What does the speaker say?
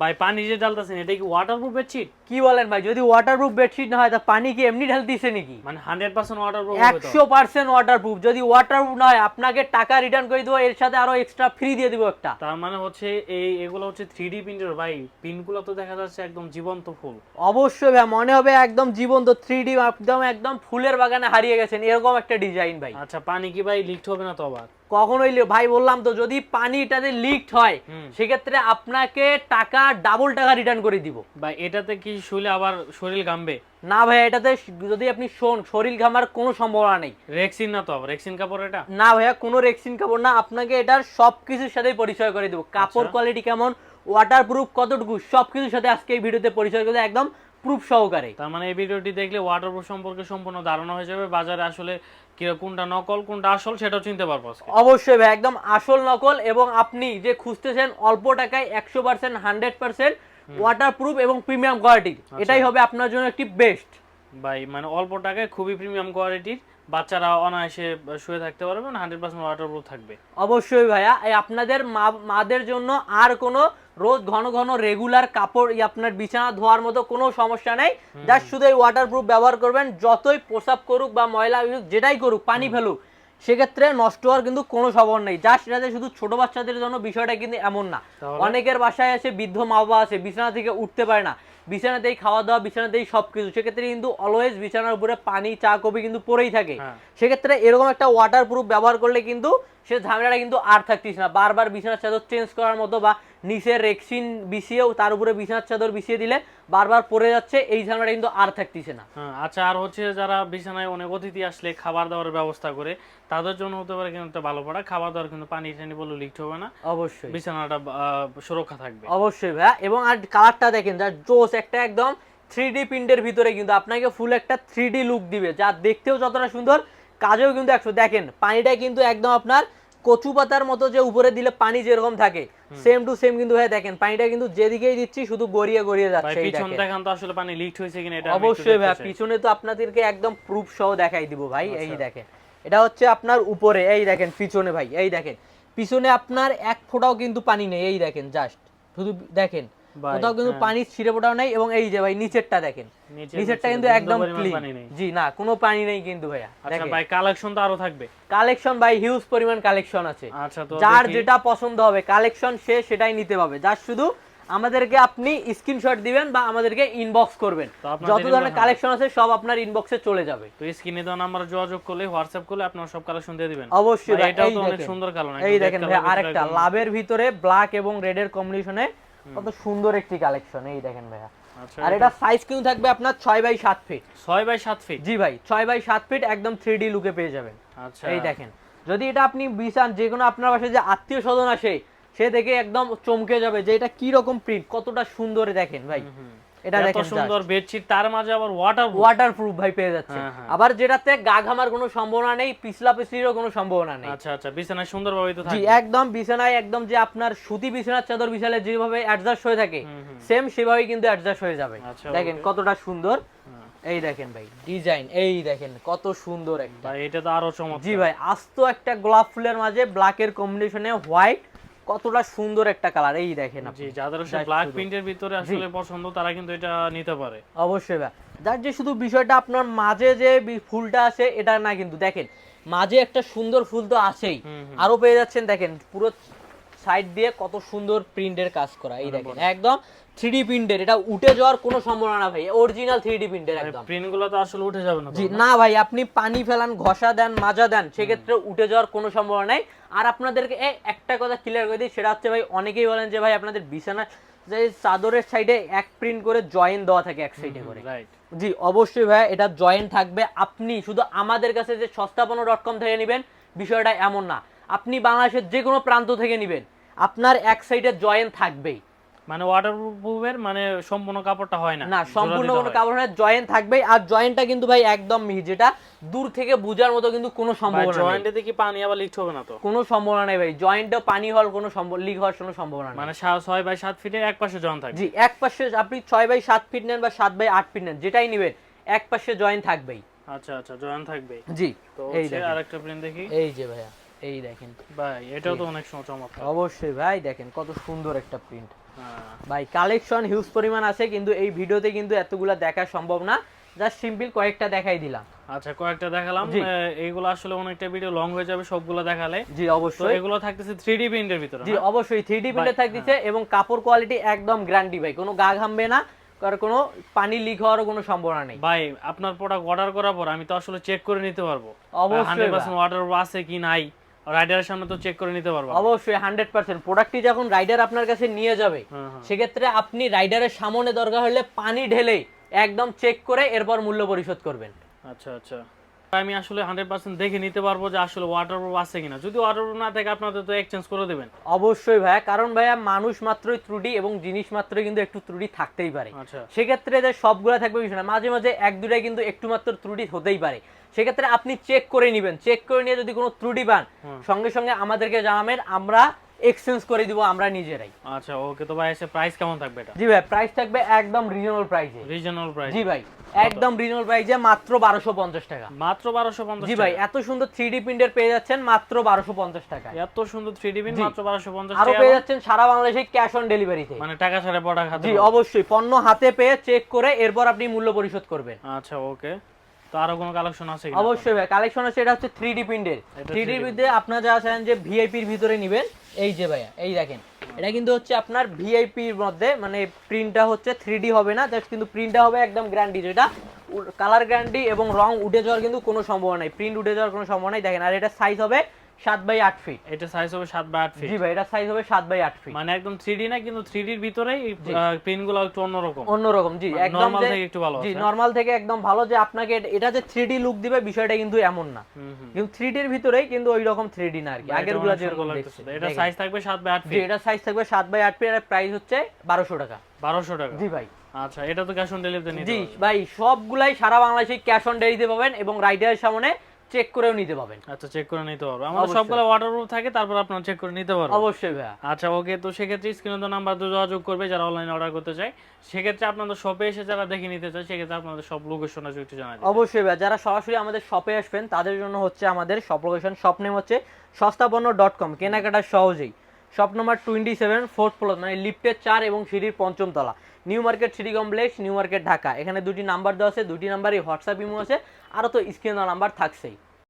ভাই পানি যে ঢালতেছেন এটা কি ওয়াটারপ্রুফ বেডশিট কি বলেন ভাই যদি ওয়াটারপ্রুফ বেডশিট না হয় তা পানি কি এমনি ঢালতিছে নাকি? মানে হান্ড্রেড পার্সেন্ট ওয়াটারপ্রুফ একশো পার্সেন্ট ওয়াটারপ্রুফ যদি ওয়াটারপ্রুফ না হয় আপনাকে টাকা রিটার্ন করে দেবো এর সাথে আরও এক্সট্রা ফ্রি দিয়ে দিব একটা। তার মানে হচ্ছে এই এগুলো হচ্ছে থ্রি ডি প্রিন্টের ভাই পিনগুলো তো দেখা যাচ্ছে একদম জীবন্ত ফুল। অবশ্যই ভাই মনে হবে একদম জীবন্ত থ্রি ডি একদম একদম ফুলের বাগানে হারিয়ে গেছেন এরকম একটা ডিজাইন ভাই। আচ্ছা পানি কি ভাই লিখতে হবে না তো আবার? কখনোই ভাই বললাম তো যদি পানিটাতে লিকড হয় সেক্ষেত্রে আপনাকে টাকা ডাবল টাকা রিটার্ন করে দিব। ভাই এটাতে কি শুলে আবার শরীর ঘামবে? না ভাই এটাতে যদি আপনি শোন শরীর ঘামার কোনো সম্ভাবনা নেই। রেক্সিন না তো আবার? রেক্সিন কাপড় এটা? না ভাইয়া কোনো রেক্সিন কাপড় না। আপনাকে এটার সব কিছুর সাথে পরিচয় করে দেবো। কাপড় আচ্ছা। কোয়ালিটি কেমন ওয়াটার প্রুফ কতটুকু সব কিছুর সাথে আজকে এই ভিডিওতে পরিচয় করে একদম প্রুফ সহকারে। তার মানে এই ভিডিওটি দেখলে ওয়াটারপ্রুফ সম্পর্কে সম্পূর্ণ ধারণা হয়ে যাবে বাজারে আসলে কোনটা নকল কোনটা আসল সেটাও চিনতে পারব অবশ্যই ভাই একদম আসল নকল এবং আপনি যে খুঁজতেছেন অল্প টাকায় একশো percent hundred percent waterproof এবং প্রিমিয়াম আচ্ছা। এটাই হবে আপনার জন্য একটি বেস্ট ভাই মানে অল্প টাকায় খুবই প্রিমিয়াম কোয়ালিটির বাচ্চারা অনায়াসে শুয়ে থাকতে পারবে হান্ড্রেড পার্সেন্ট ওয়াটারপ্রুফ থাকবে। অবশ্যই ভাইয়া এই আপনাদের মা মাদের জন্য আর কোনো রোজ ঘন ঘন রেগুলার কাপড় আপনার বিছানা ধোয়ার মতো কোনো সমস্যা নেই। জাস্ট শুধু এই ওয়াটারপ্রুফ ব্যবহার করবেন। যতই প্রসাব করুক বা ময়লা যেটাই করুক পানি ফেলুক সেক্ষেত্রে নষ্ট হওয়ার কিন্তু কোনো সম্ভাবনা নেই। জাস্ট এটাতে শুধু ছোট বাচ্চাদের জন্য বিষয়টা কিন্তু এমন না। অনেকের বাসায় আছে বৃদ্ধ মা বাবা আছে বিছানা থেকে উঠতে পারে না। বিছানাতেই খাওয়া দাওয়া বিছানাতেই সব কিছু সেক্ষেত্রে কিন্তু অলওয়েজ বিছানার উপরে পানি চা কফি কিন্তু পরেই থাকে। হ্যাঁ। সেক্ষেত্রে এরকম একটা ওয়াটার প্রুফ ব্যবহার করলে কিন্তু সে ঝামেলাটা কিন্তু আর থাকতিস না। বারবার বিছানার চাদর চেঞ্জ করার মতো বা নিচের রেক্সিন বিছিয়েও তার উপরে বিছানার চাদর বিছিয়ে দিলে বারবার পড়ে যাচ্ছে এই ঝামেলাটা কিন্তু আর থাকতিছে না। হ্যাঁ আচ্ছা আর হচ্ছে যারা বিছানায় অনেক অতিথি আসলে খাবার দাবারের ব্যবস্থা করে তাদের জন্য হতে পারে কিন্তু একটা ভালো পড়া। খাবার দাবার কিন্তু পানি টানি বলে লিক হবে না। অবশ্যই। বিছানাটা সুরক্ষা থাকবে। অবশ্যই ভাইয়া। এবং আর কালারটা দেখেন যা জোস একটা একদম থ্রি ডি প্রিন্টের ভিতরে কিন্তু আপনাকে ফুল একটা থ্রি ডি লুক দিবে। যা দেখতেও যতটা সুন্দর কাজেও কিন্তু একশো। দেখেন পানিটা কিন্তু একদম আপনার কচু পাতার মতো যে উপরে দিলে পানি যেরকম থাকে সেম টু সেম কিন্তু ভাই দেখেন পানিটা কিন্তু যেদিকেই দিচ্ছি শুধু গড়িয়ে গড়িয়ে যাচ্ছে পিছন দেখেন। তো আসলে পানি লিক হয়েছে কিনা এটা অবশ্যই ভাই পিছনে তো আপনাদেরকে একদম প্রুফ সহ দেখাই দিব ভাই এই আচ্ছা। দেখেন। এটা হচ্ছে আপনার উপরে এই দেখেন পিছনে ভাই এই দেখেন। পিছনে আপনার এক ফোঁটাও কিন্তু পানি নেই এই দেখেন জাস্ট শুধু দেখেন কোথাও কিন্তু হ্যাঁ। পানি ছিঁড়ে ফোটাও নেই এবং এই যে ভাই নিচেরটা দেখেন। নিচেরটা কিন্তু একদম ক্লিন জি না কোনো পানি নেই কিন্তু ভাইয়া আচ্ছা ভাই কালেকশন তো আরও থাকবে। কালেকশন ভাই হিউজ পরিমাণ কালেকশন আছে। আচ্ছা তো যার যেটা পছন্দ হবে কালেকশন সে সেটাই নিতে পাবে যার শুধু আমাদেরকে আপনি স্ক্রিনশট দিবেন বা আমাদেরকে ইনবক্স করবেন। যত ধরনের। কালেকশন আছে সব আপনার ইনবক্সে চলে যাবে। তো স্ক্রিনে দেওয়া নাম্বার যোগাযোগ করলে হোয়াটসঅ্যাপ করলে আপনারা সব কালেকশন দিয়ে দিবেন। অবশ্যই এটাও তো অনেক। সুন্দর কালার এই দেখেন ভাই আরেকটা লাভের ভিতরে ব্ল্যাক এবং রেডের কম্বিনেশনে কত সুন্দর একটি কালেকশন এই দেখেন ভাইয়া। আচ্ছা আর এটা সাইজ কিন্তু থাকবে আপনার ছয় বাই সাত ফিট ছয় বাই সাত ফিট জি ভাই ছয় বাই সাত ফিট একদম থ্রি ডি লুকে পেয়ে যাবেন। আচ্ছা। এই দেখেন যদি এটা আপনি বিছান যে কোনো আপনার বাসায় যে আত্মীয় স্বজন আসে সে দেখে একদম চমকে যাবে যে এটা কি রকম প্রিন্ট কতটা সুন্দর দেখেন ভাই। এটা দেখেন সুন্দর বেডশিট তার মাঝে আবার ওয়াটার ভাই পেয়ে যাচ্ছে। হ্যাঁ, হ্যাঁ। আবার যেটাতে গা ঘামার কোনো সম্ভাবনা নেই পিছলা পিছলিরও কোনো সম্ভাবনা নেই। আচ্ছা আচ্ছা বিছানায় সুন্দরভাবে তো জি একদম বিছানায় একদম যে আপনার সুতি বিছানার চাদর বিছালে যেভাবে অ্যাডজাস্ট হয়ে থাকে। সেম সেভাবেই কিন্তু অ্যাডজাস্ট হয়ে যাবে। আচ্ছা, দেখেন কতটা সুন্দর। হ্যাঁ। এই দেখেন ভাই ডিজাইন এই দেখেন কত সুন্দর একটা। ভাই এটা তো আরও চমৎকার। জি ভাই আস্ত একটা গোলাপ ফুলের মাঝে ব্ল্যাকের কম্বিনেশনে হোয়াইট কতটা সুন্দর একটা কালার এই দেখেন আপনি। জি যাদের ব্ল্যাক। প্রিন্টের ভিতরে আসলে পছন্দ তারা কিন্তু এটা নিতে পারে অবশ্যই যার যে শুধু বিষয়টা আপনার মাঝে যে ফুলটা আছে এটা না কিন্তু দেখেন মাঝে একটা সুন্দর ফুল তো আছেই। আরও পেয়ে যাচ্ছেন দেখেন পুরো সাইড দিয়ে কত সুন্দর প্রিন্টের কাজ করা এই দেখেন। একদম থ্রি প্রিন্টের এটা উঠে যাওয়ার কোনো সম্ভাবনা না ভাই অরিজিনাল থ্রি প্রিন্টের একদম। প্রিন্টগুলো তো আসলে উঠে যাবে না জি না? ভাই আপনি পানি ফেলান ঘষা দেন মাজা দেন সেক্ষেত্রে উঠে যাওয়ার কোনো সম্ভাবনা নাই। আর আপনাদেরকে একটা কথা ক্লিয়ার করে দিই সেটা হচ্ছে ভাই অনেকেই বলেন যে ভাই আপনাদের বিছানা যে চাদরের সাইডে এক প্রিন্ট করে জয়েন দেওয়া থাকে এক সাইডে করে। রাইট জি অবশ্যই ভাই এটা জয়েন থাকবে। আপনি শুধু আমাদের কাছে যে সস্তাপন্ন ডট কম থেকে নেবেন বিষয়টা এমন না। আপনি বাংলাদেশের যে কোনো প্রান্ত থেকে নেবেন। আপনার এক সাইডে জয়েন থাকবেই। মানে ওয়াটারপ্রুফের মানে সম্পূর্ণ কাপড়টা হয় না না সম্পূর্ণ কোনো হয়। কাপড়ের জয়েন থাকবেই আর জয়েনটা কিন্তু ভাই একদম মিহি যেটা দূর থেকে বোঝার মতো কিন্তু কোনো সম্ভাবনা নেই। জয়েন্টে দেখি পানি আবার লিক হবে না তো। কোনো সম্ভাবনা নেই ভাই জয়েন্টে পানি হওয়ার কোনো সম্ভব লিক হওয়ার কোনো সম্ভাবনা নেই। মানে সা- ছয় বাই সাত ফিটের এক পাশে জয়েন্ট থাকবে। জি এক পাশে আপনি ছয় বাই সাত ফিট নেন বা সাত বাই আট ফিট নেন যেটাই নেবেন এক পাশে জয়েন থাকবেই। আচ্ছা আচ্ছা জয়েন্ট থাকবে জি তো এই আরেকটা প্রিন্ট দেখি। এই যে ভাইয়া। এই দেখেন। ভাই এটাও তো অনেক চমৎকার অবশ্যই ভাই দেখেন কত সুন্দর একটা প্রিন্ট হ্যাঁ। ভাই কালেকশন হিউজ পরিমাণ আছে কিন্তু এই ভিডিওতে কিন্তু এতগুলা দেখা সম্ভব না। জাস্ট সিম্পল কয়েকটা দেখাই দিলাম। আচ্ছা কয়েকটা দেখালাম। এইগুলো আসলে অনেকটা ভিডিও লং হয়ে যাবে সবগুলো দেখালে। জি অবশ্যই। এগুলো থাকতেছে থ্রি ডি প্রিন্টের ভিতরে জি অবশ্যই থ্রি ডি প্রিন্টে থাকতেছে এবং কাপড় কোয়ালিটি একদম গ্যারান্টি ভাই। কোনো গা ঘামবে না আর কোনো পানি লিক হওয়ারও কোনো সম্ভাবনা নেই। ভাই আপনার প্রোডাক্ট অর্ডার করার পর আমি তো আসলে চেক করে নিতে পারব। অবশ্যই হান্ড্রেড ভাই। পার্সেন্ট অর্ডার আছে কি নাই? রাইডারের সামনে তো চেক করে নিতে পারব। অবশ্যই হান্ড্রেড পার্সেন্ট প্রোডাক্টটি যখন রাইডার আপনার কাছে নিয়ে যাবে হ্যাঁ, হ্যাঁ। সেক্ষেত্রে আপনি রাইডারের সামনে দরকার হলে পানি ঢেলে একদম চেক করে এরপর মূল্য পরিশোধ করবেন। আচ্ছা আচ্ছা। আমি আসলে হান্ড্রেড পার্সেন্ট দেখে নিতে পারব যে আসলে ওয়াটার প্রুফ আছে কিনা। যদি ওয়াটার প্রুফ না থাকে আপনাদের তো এক্সচেঞ্জ করে দেবেন। অবশ্যই ভাইয়া কারণ ভাইয়া মানুষ মাত্রই ত্রুটি এবং জিনিস মাত্রই কিন্তু একটু ত্রুটি থাকতেই পারে। আচ্ছা। সেক্ষেত্রে যে সবগুলা থাকবে বিষয় না। মাঝে মাঝে এক দুটাই কিন্তু একটু মাত্র ত্রুটি হতেই পারে। সেক্ষেত্রে আপনি চেক করে নেবেন। চেক করে নিয়ে যদি কোনো ত্রুটি পান সঙ্গে সঙ্গে আমাদেরকে জানাবেন। আমরা এক্সচেঞ্জ করে দিব আমরা নিজেরাই। আচ্ছা ওকে তো ভাই এসে প্রাইস কেমন থাকবে এটা? জি ভাই প্রাইস থাকবে একদম রিজনেবল প্রাইসে রিজনাল প্রাইস জি ভাই একদম রিজনেবল প্রাইসে মাত্র বারোশো পঞ্চাশ টাকা। মাত্র বারোশো পঞ্চাশ জি ভাই এত সুন্দর থ্রি ডি প্রিন্টের পেয়ে যাচ্ছেন মাত্র বারোশো পঞ্চাশ টাকা এত সুন্দর থ্রি ডি জি। মাত্র বারোশো পঞ্চাশ আরও টাকা পেয়ে যাচ্ছেন সারা বাংলাদেশে ক্যাশ অন ডেলিভারিতে মানে টাকা ছাড়া প্রোডাক্ট হাতে জি অবশ্যই পণ্য হাতে পেয়ে চেক করে এরপর আপনি মূল্য পরিশোধ করবেন। আচ্ছা ওকে। তো আরও কোনো কালেকশন আছে অবশ্যই ভাই কালেকশন আছে এটা হচ্ছে থ্রি ডি প্রিন্টের থ্রি 3D প্রিন্টে আপনারা যারা চান যে ভিআইপির ভিতরে নেবেন এই যে ভাইয়া এই দেখেন এটা কিন্তু হচ্ছে আপনার ভিআইপির মধ্যে মানে প্রিন্টটা হচ্ছে থ্রি ডি হবে না জাস্ট কিন্তু প্রিন্টটা হবে একদম গ্যারান্টি যেটা কালার গ্যারান্টি এবং রং উঠে যাওয়ার কিন্তু কোনো সম্ভাবনা নাই প্রিন্ট উঠে যাওয়ার কোনো সম্ভাবনা নাই। দেখেন আর এটা সাইজ হবে সাত বাই আট ফিট এটা সাইজ হবে সাত বাই আট ফিট জি ভাই এটা সাইজ হবে বাই ফিট মানে একদম না কিন্তু ভিতরেই একটু অন্যরকম। অন্যরকম জি মানে একদম থেকে একটু ভালো জি। নর্মাল থেকে একদম ভালো যে আপনাকে এটা- যে লুক দিবে বিষয়টা কিন্তু এমন না। কিন্তু ভিতরেই কিন্তু ওই রকম না আর কি। আগেরগুলো যেরকম এটা সাইজ থাকবে সাত বাই আট জি ফিট এটা সাইজ থাকবে সাত বাই আট ফিট এর প্রাইস হচ্ছে বারোশো টাকা। বারোশো টাকা। জি ভাই। আচ্ছা এটা তো ক্যাশ অন ডেলিভারিতে নিতে জি। ভাই সবগুলাই সারা বাংলাদেশে ক্যাশ অন ডেলিভারিতে পাবেন এবং রাইডারের সামনে চেক করেও নিতে পাবেন আচ্ছা চেক করে নিতে পারবে। আমাদের। সবগুলো ওয়াটারপ্রুফ থাকে তারপর আপনারা চেক করে নিতে পারবেন। অবশ্যই ভাইয়া। আচ্ছা ওকে তো সেক্ষেত্রে স্ক্রিনে তো নাম্বার দিয়ে যোগাযোগ করবে যারা অনলাইনে অর্ডার করতে চায়। সেক্ষেত্রে আপনাদের শপে এসে যারা দেখে নিতে চায় সেক্ষেত্রে আপনাদের সব লোকেশন আছে একটু জানা যায় অবশ্যই ভাইয়া যারা সরাসরি আমাদের শপে আসবেন তাদের জন্য হচ্ছে আমাদের শপ লোকেশন শপ নেম হচ্ছে সস্তাপন্ন ডট কম কেনাকাটার সহজেই। Shop number twenty seven fourth floor মানে লিফটের চার এবং সিঁড়ির পঞ্চম তলা। New Market City Complex New Market Dhaka এখানে দুটি নাম্বার দেওয়া আছে, দুটি নাম্বারই হোয়াটসঅ্যাপ ইমো আছে, আরও তো স্ক্রিন নাম্বার থাকছেই।